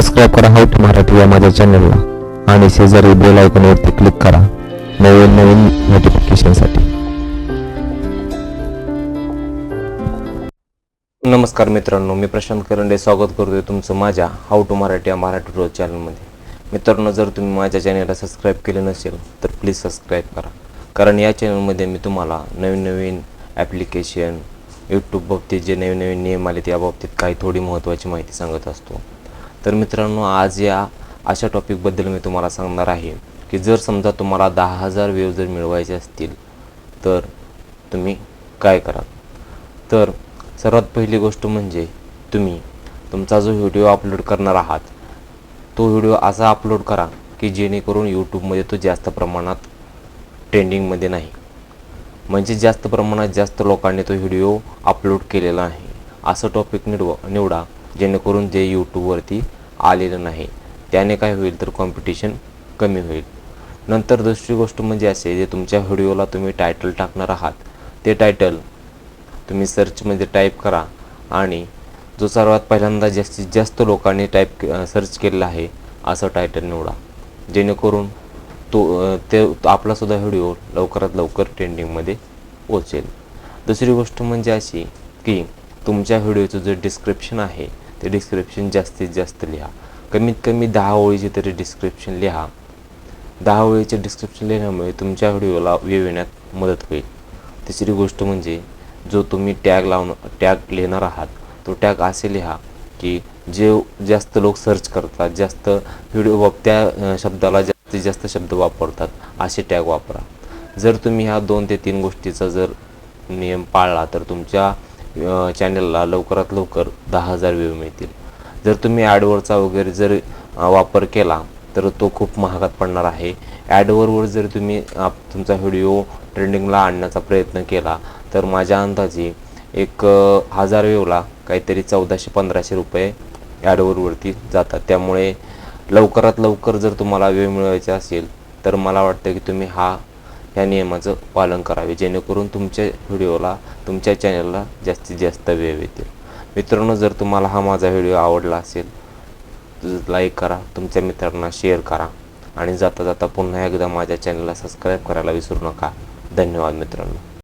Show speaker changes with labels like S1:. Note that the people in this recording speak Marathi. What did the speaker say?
S1: सबस्क्राईब करा हाऊट मराठी या माझ्या चॅनलला आणि शेजारी बेल आयकॉनवरती क्लिक करा. नवीन नवीन नोटिफिकेशनसाठी
S2: नमस्कार मित्रांनो मी प्रशांत करंडे स्वागत करतोय तुमचं माझ्या हाऊ टू मराठी या मराठी रोज चॅनलमध्ये मित्रांनो जर तुम्ही माझ्या चॅनलला सबस्क्राईब केले नसेल तर प्लीज सबस्क्राईब करा. कारण या चॅनलमध्ये मी तुम्हाला नवीन नवीन ॲप्लिकेशन यूट्यूब बाबतीत जे नवीन नवीन नियम आले त्या बाबतीत काही थोडी महत्त्वाची माहिती सांगत असतो. तर मित्रांनो आज या अशा टॉपिकबद्दल मी तुम्हाला सांगणार आहे की जर समजा तुम्हाला दहा हजार व्ह्यू जर मिळवायचे असतील तर तुम्ही काय कराल? तर सर्वात पहिली गोष्ट म्हणजे तुम्ही तुमचा जो व्हिडिओ अपलोड करणार आहात तो व्हिडिओ असा अपलोड करा की जेणेकरून यूट्यूबमध्ये तो जास्त प्रमाणात ट्रेंडिंगमध्ये नाही. म्हणजे जास्त प्रमाणात जास्त लोकांनी तो व्हिडिओ अपलोड केलेला आहे. असं टॉपिक निवड निवडा. जेणेकरून जे यूट्यूबवरती आलेलं नाही त्याने काय होईल तर कॉम्पिटिशन कमी होईल. नंतर दुसरी गोष्ट म्हणजे असे जे तुमच्या व्हिडिओला तुम्ही टायटल टाकणार आहात ते टायटल तुम्ही सर्चमध्ये टाईप करा आणि जो सर्वात पहिल्यांदा जास्तीत जास्त लोकांनी टाईप सर्च केलेला आहे असं टायटल निवडा. जेणेकरून तो ते आपलासुद्धा व्हिडिओ लवकरात लवकर ट्रेंडिंगमध्ये पोचेल दुसरी गोष्ट म्हणजे अशी की तुमच्या व्हिडिओचं जे डिस्क्रिप्शन आहे ते डिस्क्रिप्शन जास्तीत जास्त लिहा. कमीत कमी दहा ओळीचे तरी डिस्क्रिप्शन लिहा. दहा ओळीचे डिस्क्रिप्शन लिहिल्यामुळे तुमच्या व्हिडिओला व्यू येण्यात मदत होईल. तिसरी गोष्ट म्हणजे जो तुम्ही टॅग लावून टॅग लिहिणार आहात तो टॅग असे लिहा की जे जास्त लोक सर्च करतात जास्त व्हिडिओ त्या शब्दाला जास्तीत जास्त शब्द वापरतात असे टॅग वापरा. जर तुम्ही ह्या दोन ते तीन गोष्टीचा जर नियम पाळला तर तुमच्या चॅनलला लवकरात लवकर दहा हजार व्ह्यू मिळतील. जर तुम्ही ॲडवरचा वगैरे जर वापर केला तर तो खूप महागात पडणार आहे. ॲडवरवर जर तुम्ही आप तुमचा व्हिडिओ ट्रेंडिंगला आणण्याचा प्रयत्न केला तर माझ्या अंदाजे एक हजार व्ह्यूला काहीतरी चौदाशे पंधराशे रुपये ॲडवरवरती जातात. त्यामुळे लवकरात लवकर जर तुम्हाला वेळ मिळवायचा असेल तर मला वाटतं की तुम्ही हा ह्या नियमाचं पालन करावे जेणेकरून तुमच्या व्हिडिओला तुमच्या चॅनलला जास्तीत जास्त वेळ येतील मित्रांनो जर तुम्हाला हा माझा व्हिडिओ आवडला असेल लाईक करा तुमच्या मित्रांना शेअर करा आणि जाता जाता पुन्हा एकदा माझ्या चॅनलला सबस्क्राईब करायला विसरू नका. धन्यवाद मित्रांनो.